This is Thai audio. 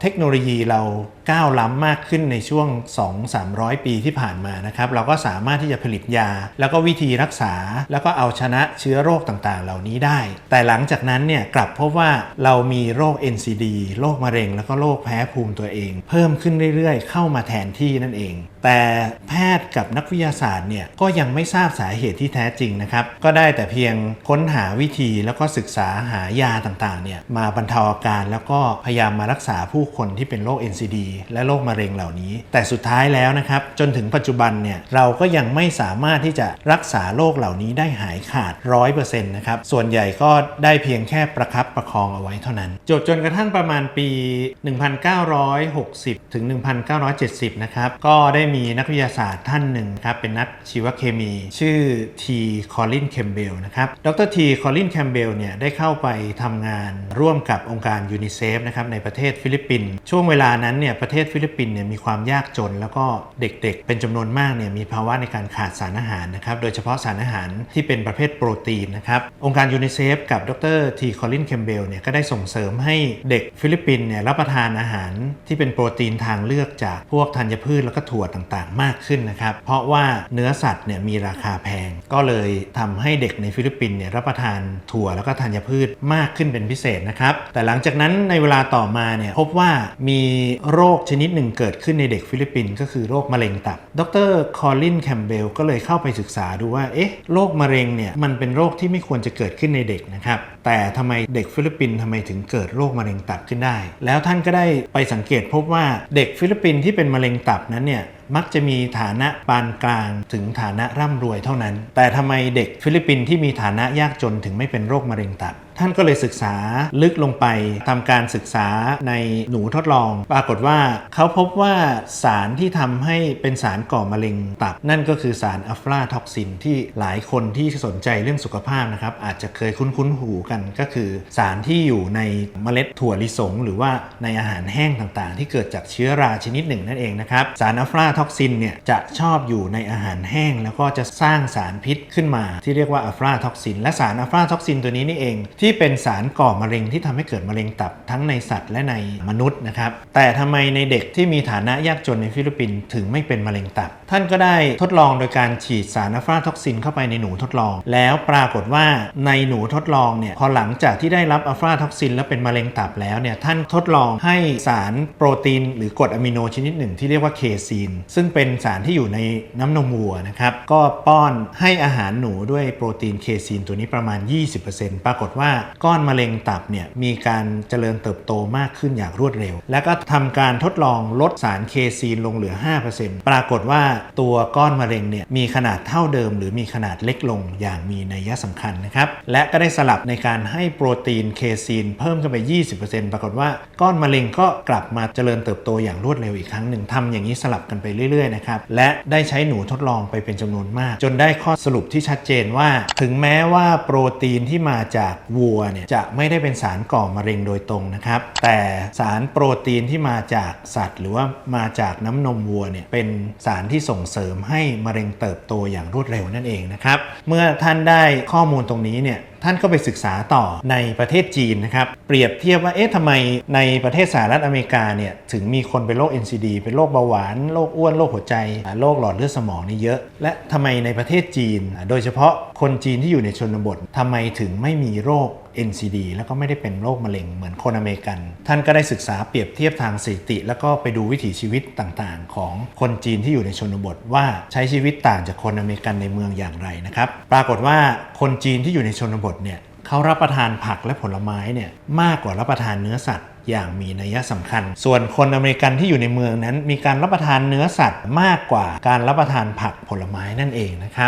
เทคโนโลยีเรา ก้าวล้ำมากขึ้นในช่วง 2-300 ปีที่ผ่านมานะครับเราก็สามารถที่จะผลิตยา แล้วก็วิธีรักษา แล้วก็เอาชนะเชื้อโรคต่างๆ เหล่านี้ได้ แต่หลังจากนั้นเนี่ยกลับพบว่าเรามีโรค NCD โรคมะเร็ง แล้วก็โรคแพ้ภูมิตัวเอง เพิ่มขึ้นเรื่อยๆ เข้ามาแทนที่นั่นเอง แต่แพทย์กับนักวิทยาศาสตร์เนี่ยก็ยังไม่ทราบสาเหตุที่แท้จริงนะครับก็ได้แต่เพียงค้นหาวิธีแล้วก็ศึกษาหายาต่างๆเนี่ยมาบรรเทาอาการแล้วก็พยายามมารักษาผู้คนที่เป็นโรค NCD และโรคมะเร็งเหล่านี้ แต่สุดท้ายแล้วนะครับ จนถึงปัจจุบันเนี่ยเราก็ยังไม่สามารถที่จะรักษาโรคเหล่านี้ได้หายขาด 100%นะครับ ส่วนใหญ่ก็ได้เพียงแค่ประคับประคองเอาไว้เท่านั้น จบจนกระทั่งประมาณปี 1960 ถึง 1970 นะครับ ก็ได้มีนักวิทยาศาสตร์ท่านหนึ่งครับเป็นนักชีวเคมี ชื่อทีคอลินแคมเบลนะครับ ดรทีคอลินแคมเบลเนี่ยได้เข้าไปทำงานร่วมกับองค์การยูนิเซฟนะครับในประเทศฟิลิปปินส์ช่วงเวลานั้นเนี่ยประเทศฟิลิปปินส์เนี่ยมีความยากจน แล้วก็เด็กๆ เป็นจำนวนมากเนี่ยมีภาวะในการขาดสารอาหารนะครับโดยเฉพาะสารอาหารที่เป็นประเภทโปรตีนนะครับองค์การยูนิเซฟกับดรทีคอลินแคมเบลเนี่ยก็ได้ส่งเสริมให้เด็กฟิลิปปินส์เนี่ยรับประทานอาหารที่เป็นโปรตีนทางเลือกจากพวกธัญพืชแล้วก็ถั่วต่างๆ มากขึ้นนะครับเพราะว่าเนื้อสัตว์เนี่ยมีราคาแพง ก็เลยทำให้เด็กในฟิลิปปินส์เนี่ยรับประทานถั่วแล้วก็ธัญพืชมากขึ้นเป็นพิเศษนะครับแต่หลังจากนั้นในเวลาต่อมาเนี่ยพบว่ามีโรคคชนิดหนึ่งเกิดขึ้นในเด็กฟิลิปปินส์ก็คือโรคมะเร็งตับ ดรคอลินแคมเบลก็เลยเข้าไปศึกษาดูว่า เอ๊ะ โรคมะเร็งเนี่ย มันเป็นโรคที่ไม่ควรจะเกิดขึ้นในเด็กนะครับ แต่ทำไมเด็กฟิลิปปินส์ทำไมถึงเกิดโรคมะเร็งตับขึ้นได้ แล้วท่านก็ได้ไปสังเกตพบว่าเด็กฟิลิปปินส์ที่เป็นมะเร็งตับนั้นเนี่ยมักจะมีฐานะปานกลางถึงฐานะร่ำรวยเท่านั้น แต่ทำไมเด็กฟิลิปปินส์ที่มีฐานะยากจนถึงไม่เป็นโรคมะเร็งตับท่านก็เลยศึกษาลึกลงไปทำการศึกษาในหนูทดลอง ปรากฏว่าเขาพบว่าสารที่ทำให้เป็นสารก่อมะเร็งตับ นั่นก็คือสารอัฟลาท็อกซินที่หลายคนที่สนใจเรื่องสุขภาพนะครับอาจจะเคยคุ้นๆหูกันก็คือ สารที่อยู่ในเมล็ดถั่วลิสง หรือว่าในอาหารแห้งต่างๆ ที่เกิดจากเชื้อราชนิดหนึ่งนั่นเองนะครับสารอัฟลาท็อกซินเนี่ยจะชอบอยู่ในอาหารแห้ง แล้วก็จะสร้างสารพิษขึ้นมา ที่เรียกว่าอัฟลาท็อกซินและสารอัฟลาท็อกซินตัวนี้นี่เองทีที่เป็นสารก่อมะเร็งที่ทำให้เกิดมะเร็งตับทั้งในสัตว์และในมนุษย์นะครับ แต่ทำไมในเด็กที่มีฐานะยากจนในฟิลิปปินส์ถึงไม่เป็นมะเร็งตับ ท่านก็ได้ทดลองโดยการฉีดสารอัฟลาท็อกซินเข้าไปในหนูทดลอง แล้วปรากฏว่าในหนูทดลองเนี่ยพอหลังจากที่ได้รับอัฟลาท็อกซินแล้วเป็นมะเร็งตับแล้วเนี่ยท่านทดลองให้สารโปรตีน หรือกรดอะมิโนชนิดหนึ่งที่เรียกว่าเคซีนซึ่งเป็นสารที่อยู่ในน้ำนมวัวนะครับก็ป้อนให้อาหารหนูด้วยโปรตีนเคซีนตัวนี้ประมาณ 20%ปรากฏว่าก้อนมะเร็งตับเนี่ยมีการเจริญเติบโตมากขึ้นอย่างรวดเร็ว แล้วก็ทำการทดลองลดสารเคซีนลงเหลือ 5%ปรากฏว่าตัวก้อนมะเร็งเนี่ยมีขนาดเท่าเดิม หรือมีขนาดเล็กลงอย่างมีนัยสำคัญนะครับ และก็ได้สลับในการให้โปรตีนเคซีนเพิ่มขึ้นไป 20%ปรากฏว่าก้อนมะเร็งก็กลับมาเจริญเติบโตอย่างรวดเร็วอีกครั้งหนึ่งทำอย่างนี้สลับกันไปเรื่อยๆนะครับและได้ใช้หนูทดลองไปเป็นจำนวนมาก จนได้ข้อสรุปที่ชัดเจนว่า ถึงแม้ว่าโปรตีนที่มาจากวัวเนี่ยจะไม่ได้เป็นสารก่อมะเร็งโดยตรงนะครับ แต่สารโปรตีนที่มาจากสัตว์ หรือว่ามาจากน้ำนมวัวเนี่ยเป็นสารที่ส่งเสริมให้มะเร็งเติบโตอย่างรวดเร็วนั่นเองนะครับ เมื่อท่านได้ข้อมูลตรงนี้เนี่ยท่านก็ไปศึกษาต่อในประเทศจีนนะครับ เปรียบเทียบว่าเอ๊ะทำไมในประเทศสหรัฐอเมริกาเนี่ยถึงมีคนเป็นโรค NCD เป็นโรคเบาหวานโรคอ้วนโรคหัวใจโรคหลอดเลือดสมองนี่เยอะ และทำไมในประเทศจีน โดยเฉพาะคนจีนที่อยู่ในชนบททำไมถึงไม่มีโรค NCD แล้วก็ไม่ได้เป็นโรคมะเร็งเหมือนคนอเมริกัน ท่านก็ได้ศึกษาเปรียบเทียบทางสถิติ แล้วก็ไปดูวิถีชีวิตต่างๆ ของคนจีนที่อยู่ในชนบทว่าใช้ชีวิตต่างจากคนอเมริกันในเมืองอย่างไรนะครับ ปรากฏว่าคนจีนที่อยู่ในชนบทเนี่ยเขารับประทานผักและผลไม้เนี่ยมากกว่ารับประทานเนื้อสัตว์อย่างมีนัยสำคัญ ส่วนคนอเมริกันที่อยู่ในเมืองนั้น มีการรับประทานเนื้อสัตว์มากกว่าการรับประทานผักผลไม้นั่นเองนะครับ